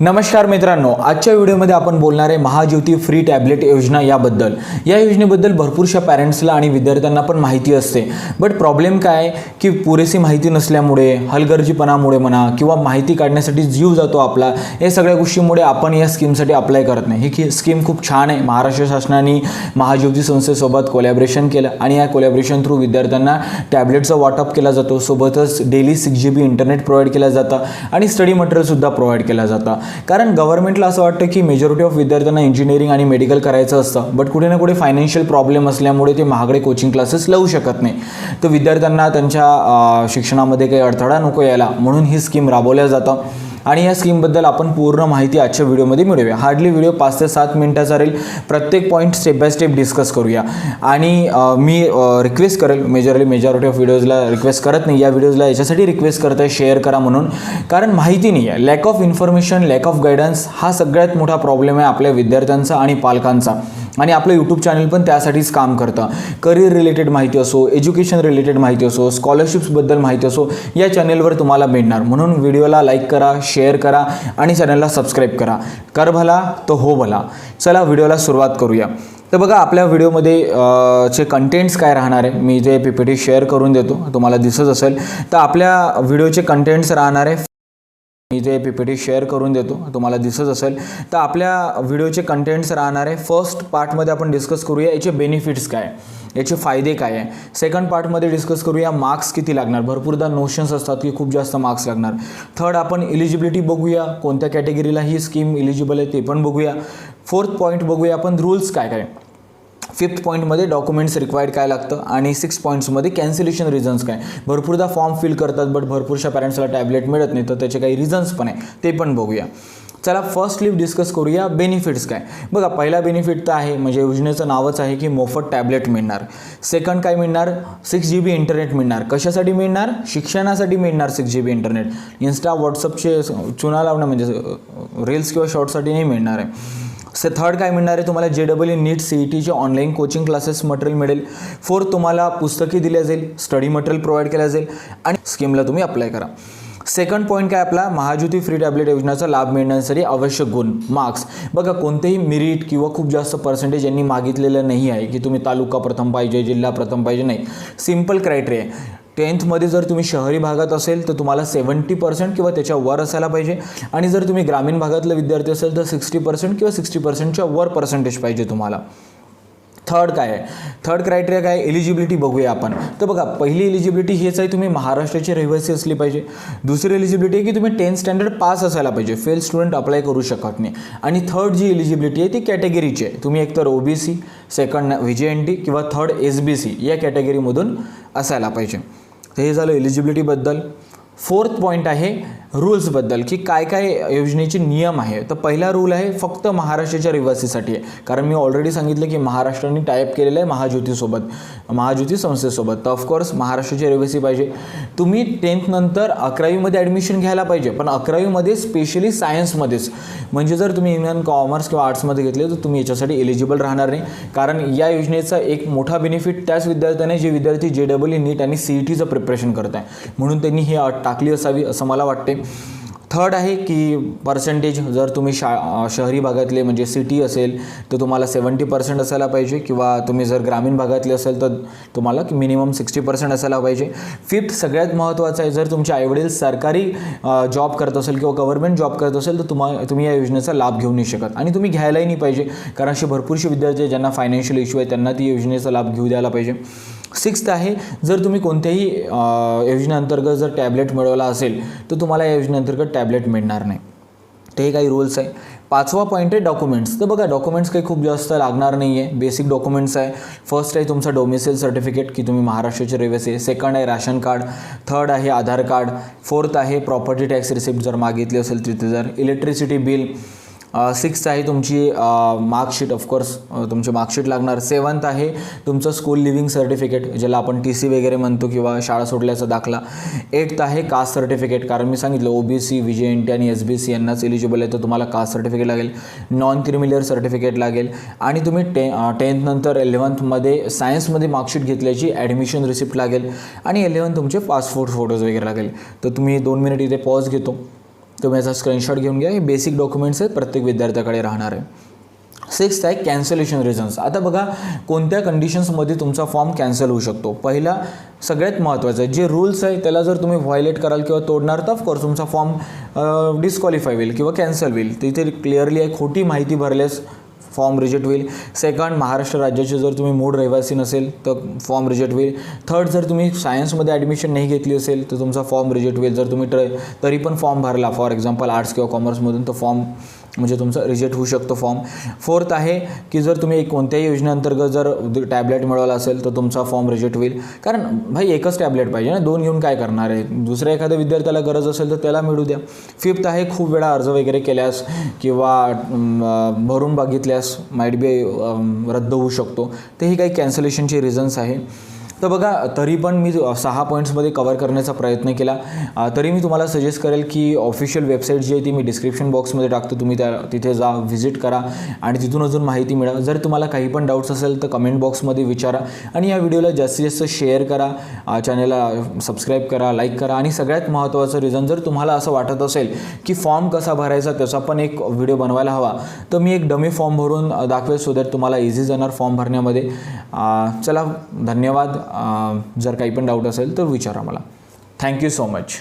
नमस्कार मित्रांनो आजच्या व्हिडिओमध्ये आपण बोलणार आहे महाज्योती फ्री टॅबलेट योजना याबद्दल. या योजनेबद्दल भरपूरशा पॅरेंट्सला आणि विद्यार्थ्यांना पण माहिती असते. बट प्रॉब्लेम काय? की पुरेशी माहिती नसल्यामुळे हलगर्जीपणामुळे म्हणा किंवा माहिती काढण्यासाठी जीव जातो आपला या सगळ्या गोष्टीमुळे आपण या स्कीमसाठी अप्लाय करत नाही. ही की स्कीम खूप छान आहे. महाराष्ट्र शासनाने महाज्योती संस्थेसोबत कोलॅबरेशन केलं आणि या कोलॅबरेशन थ्रू विद्यार्थ्यांना टॅबलेटचं वाटप केला जातो. सोबतच daily six G B internet provide केलं जातं आणि स्टडी मटेरियलसुद्धा प्रोव्हाइड केला जातं. कारण गव्हर्नमेंटला असं वाटतं की मेजॉरिटी ऑफ विद्यार्थ्यांना इंजिनिअरिंग आणि मेडिकल करायचं असतं. बट कुठे ना कुठे फायनान्शियल प्रॉब्लेम असल्यामुळे ते महागडे कोचिंग क्लासेस लावू शकत नाही. तर विद्यार्थ्यांना त्यांच्या शिक्षणामध्ये काही अडथळा नको यायला. म्हणून ही स्कीम राबवल्या जातं. आणि या स्कीमबद्दल आपण पूर्ण माहिती आजच्या व्हिडिओमध्ये मिळवूया. हार्डली व्हिडिओ पाच ते सात मिनिटाचा राहील. प्रत्येक point step by step discuss करूया. आणि मी रिक्वेस्ट करेल मेजरली मेजॉरिटी ऑफ व्हिडिओजला रिक्वेस्ट करत नाही. या व्हिडिओजला याच्यासाठी रिक्वेस्ट करत आहे शेअर करा म्हणून. कारण माहिती नाही आहे lack of information lack of guidance हा सगळ्यात मोठा प्रॉब्लेम आहे आपल्या विद्यार्थ्यांचा आणि पालकांचा. आणि आपलं यूट्यूब चॅनल पण त्यासाठीच काम करतं. करिअर रिलेटेड माहिती असो एज्युकेशन रिलेटेड माहिती असो स्कॉलरशिप्सबद्दल माहिती असो या चॅनेलवर तुम्हाला मिळणार म्हणून व्हिडिओला लाईक करा शेअर करा आणि चॅनलला सबस्क्राईब करा. कर भला तो हो भला. चला व्हिडिओला सुरुवात करूया. तर बघा आपल्या व्हिडिओमध्ये चे कंटेंट्स काय राहणार आहे? मी J P P T share करून देतो तुम्हाला दिसत असेल. तर आपल्या व्हिडिओचे कंटेंट्स राहणार आहे मी ते पी पी टी शेअर करून देतो तुम्हाला दिसत असेल. तर आपल्या व्हिडिओचे कंटेंट्स राहणार आहे फर्स्ट पार्टमध्ये आपण डिस्कस करूया याचे बेनिफिट्स काय याचे फायदे काय आहे. सेकंड पार्टमध्ये डिस्कस करूया मार्क्स किती लागणार. भरपूरदा नोशन्स असतात की खूप जास्त मार्क्स लागणार. थर्ड आपण इलिजिबिलिटी बघूया कोणत्या कॅटेगरीला ही स्कीम इलिजिबल आहे ते पण बघूया. फोर्थ पॉईंट बघूया आपण रूल्स काय काय. फिफ्थ पॉईंटमध्ये डॉक्युमेंट्स रिक्वायर्ड काय लागतं? आणि सिक्स पॉईंट्समध्ये कॅन्सलेशन रिझन्स काय? भरपूरदा फॉर्म फिल करतात बट भरपूरशा पॅरेंट्सला टॅबलेट मिळत नाही तर त्याचे काही रिझन्स पण आहे ते पण बघूया. चला फर्स्ट लिव्ह डिस्कस करूया बेनिफिट्स काय? बघा पहिला बेनिफिट तर आहे म्हणजे योजनेचं नावच आहे की मोफत टॅबलेट मिळणार. सेकंड काय मिळणार? सिक्स जी बी इंटरनेट मिळणार. कशासाठी मिळणार? शिक्षणासाठी मिळणार six G B internet Insta व्हॉट्सअपचे चुना लावणं म्हणजे रील्स किंवा शॉर्टसाठी नाही मिळणार आहे. से थर्ड काय मिळणार आहे? तुम्हाला J double E NEET C E टीचे ऑनलाईन कोचिंग क्लासेस मटेरियल मिळेल. फोर्थ तुम्हाला पुस्तकी दिल्या जाईल स्टडी मटेरियल प्रोव्हाइड केलं जाईल. आणि स्कीमला तुम्ही अप्लाय करा. सेकंड पॉईंट काय आपला? महाज्योती फ्री टॅबलेट योजनेचा लाभ मिळण्यासाठी आवश्यक गुण मार्क्स बघा कोणतेही मिरिट किंवा खूप जास्त पर्सेंटेज यांनी मागितलेलं नाही आहे की तुम्ही तालुका प्रथम पाहिजे जिल्हा प्रथम पाहिजे नाही. सिंपल क्रायटेरिया आहे टेन्थमध्ये जर तुम्ही शहरी भागात असेल तर तुम्हाला सेवन्टी पर्सेंट किंवा त्याच्या वर असायला पाहिजे. आणि जर तुम्ही ग्रामीण भागातलं विद्यार्थी असेल तर सिक्स्टी पर्सेंट किंवा सिक्स्टी पर्सेंटच्या वर पर्सेंटेज पाहिजे तुम्हाला. थर्ड काय आहे? थर्ड क्रायटेरिया काय एलिजिबिलिटी बघूया आपण. तर बघा पहिली एलिजिबिलिटी हेच आहे तुम्ही महाराष्ट्राची रहिवासी असली पाहिजे. दुसरी एलिजिबिलिटी आहे की तुम्ही टेन्थ स्टँडर्ड पास असायला पाहिजे. फेल स्टुडंट अप्लाय करू शकत नाही. आणि थर्ड जी एलिजिबिलिटी आहे ती कॅटेगरीची आहे. तुम्ही एकतर O B C second V J N T किंवा थर्ड एस बी सी या कॅटेगरीमधून असायला पाहिजे. हे झालं एलिजिबिलिटीबद्दल फोर्थ पॉईंट आहे रूल्सबद्दल की काय काय योजनेचे नियम आहे तर पहिला रूल आहे फक्त महाराष्ट्राच्या रहिवासीसाठी आहे. कारण मी ऑलरेडी सांगितलं की महाराष्ट्राने टायअप केलेलं आहे महाज्योतीसोबत महाज्योती संस्थेसोबत तर ऑफकोर्स महाराष्ट्राचे रहिवासी पाहिजे. तुम्ही टेन्थनंतर अकरावीमध्ये ॲडमिशन घ्यायला पाहिजे. पण अकरावीमध्ये स्पेशली सायन्समध्येच म्हणजे जर तुम्ही इंडियन कॉमर्स किंवा आर्ट्समध्ये घेतले तर तुम्ही याच्यासाठी एलिजिबल राहणार नाही. कारण या योजनेचा एक मोठा बेनिफिट त्याच विद्यार्थ्याने जे विद्यार्थी जे डबल ई नीट आणि सी ई टीचं प्रिपरेशन करत आहे म्हणून त्यांनी हे अट टाकली असावी असं मला वाटते. थर्ड आहे की पर्सेंटेज जर तुम्ही शा शहरी भागातले म्हणजे सिटी असेल तर तुम्हाला सेवन्टी पर्सेंट असायला पाहिजे किंवा तुम्ही जर ग्रामीण भागातले असेल तर तुम्हाला मिनिमम सिक्स्टी पर्सेंट असायला पाहिजे. फिफ्थ सगळ्यात महत्त्वाचं आहे जर तुमचे आईवडील सरकारी जॉब करत असेल किंवा गव्हर्नमेंट जॉब करत असेल तर तुम्हा तुम्ही या योजनेचा लाभ घेऊ नाही शकत. आणि तुम्ही घ्यायलाही नाही पाहिजे कारण असे भरपूरसे विद्यार्थी ज्यांना फायनान्शियल इश्यू आहे त्यांना ती योजनेचा लाभ घेऊ द्यायला पाहिजे. सिक्स्थ आहे. जर तुम्ही कोणत्याही योजनेअंतर्गत जर टॅबलेट मिळवला असेल तर तुम्हाला या योजनेअंतर्गत टॅबलेट मिळणार नाही. ते हे काही रूल्स आहे. पाचवा पॉईंट आहे डॉक्युमेंट्स तर बघा डॉक्युमेंट्स काही खूप जास्त लागणार नाही आहे बेसिक डॉक्युमेंट्स आहे. फर्स्ट आहे तुमचं डोमिसेल सर्टिफिकेट की तुम्ही महाराष्ट्राचे रहिवासी आहे. सेकंड आहे राशन कार्ड. थर्ड आहे आधार कार्ड. फोर्थ आहे प्रॉपर्टी टॅक्स रिसिप्ट जर मागितली असेल तिथे जर. इलेक्ट्रिसिटी बिल सिक्स्थ आहे तुमची मार्कशीट ऑफकोर्स तुमची मार्कशीट लागणार. सेवन्थ आहे तुमचं स्कूल लिव्हिंग सर्टिफिकेट ज्याला आपण टी सी वगैरे म्हणतो किंवा शाळा सोडल्याचा दाखला. एट्थ आहे कास्ट सर्टिफिकेट कारण मी सांगितलं O B C V J N T आणि एस बी सी यांनाच एलिजिबल आहे तर तुम्हाला कास्ट सर्टिफिकेट लागेल. नॉन क्रिमिलियर सर्टिफिकेट लागेल. आणि तुम्ही टे टेन्थनंतर इलेवन्थमध्ये सायन्समध्ये मार्कशीट घेतल्याची ॲडमिशन रिसिप्ट लागेल. आणि इलेवन तुमचे पासपोर्ट फोटोज वगैरे लागेल. तर तुम्ही दोन मिनिट इथे पॉज घेतो. तुम्ही याचा स्क्रीनशॉट घेऊन घ्या हे बेसिक डॉक्युमेंट्स आहेत प्रत्येक विद्यार्थ्याकडे राहणार आहे. सिक्स्थ आहे कॅन्सलेशन रिझन्स आता बघा कोणत्या कंडिशन्समध्ये तुमचा फॉर्म कॅन्सल होऊ शकतो? पहिला सगळ्यात महत्त्वाचं आहे जे रूल्स आहे त्याला जर तुम्ही व्हायलेट कराल किंवा तोडणार तर ऑफकोर्स तुमचा फॉर्म डिस्क्वालिफाय होईल किंवा कॅन्सल होईल. तिथे क्लिअरली आहे खोटी माहिती भरल्यास फॉर्म रिजेक्ट होईल. सेकंड महाराष्ट्र राज्याचे जर तुम्ही मूळ रहिवासी नसेल तर फॉर्म रिजेक्ट होईल. थर्ड जर तुम्ही सायन्समध्ये ॲडमिशन नाही घेतली असेल तर तुमचा फॉर्म रिजेक्ट होईल. जर तुम्ही ट्र तरी पण फॉर्म भरला फॉर एक्झाम्पल आर्ट्स किंवा कॉमर्समधून तर फॉर्म म्हणजे तुमचा रिजेक्ट होऊ शकतो फॉर्म. फोर्थ आहे की जर तुम्ही एक कोणत्याही योजनेअंतर्गत जर टॅबलेट मिळवला असेल तर तुमचा फॉर्म रिजेक्ट होईल. कारण भाई एकच टॅबलेट पाहिजे ना दोन घेऊन काय करणार आहे? दुसऱ्या एखाद्या विद्यार्थ्याला गरज असेल तर त्याला मिळू द्या. फिफ्थ आहे खूप वेळा अर्ज वगैरे केल्यास किंवा भरून बघितल्यास माईट बी रद्द होऊ शकतो. तर ही काही कॅन्सलेशनचे रिझन्स आहे. तर बघा तरी पण मी सहा पॉईंट्समध्ये कवर करण्याचा प्रयत्न केला. तरी मी तुम्हाला सजेस्ट करेल की ऑफिशियल वेबसाईट जी आहे ती मी डिस्क्रिप्शन बॉक्समध्ये टाकतो. तुम्ही त्या तिथे जा व्हिजिट करा आणि तिथून अजून माहिती मिळवा. जर तुम्हाला काही पण डाऊट्स असेल तर कमेंट बॉक्समध्ये विचारा आणि या व्हिडिओला जास्तीत जास्त शेअर करा. चॅनलला सबस्क्राईब करा लाईक करा आणि सगळ्यात महत्त्वाचं रिझन जर तुम्हाला असं वाटत असेल की फॉर्म कसा भरायचा त्याचा पण एक व्हिडिओ बनवायला हवा तर मी एक डमी फॉर्म भरून दाखवेल सो दॅट तुम्हाला इझी जाणार फॉर्म भरण्यामध्ये. चला धन्यवाद. जर काही पण डाऊट असेल तर विचारा मला. Thank you so much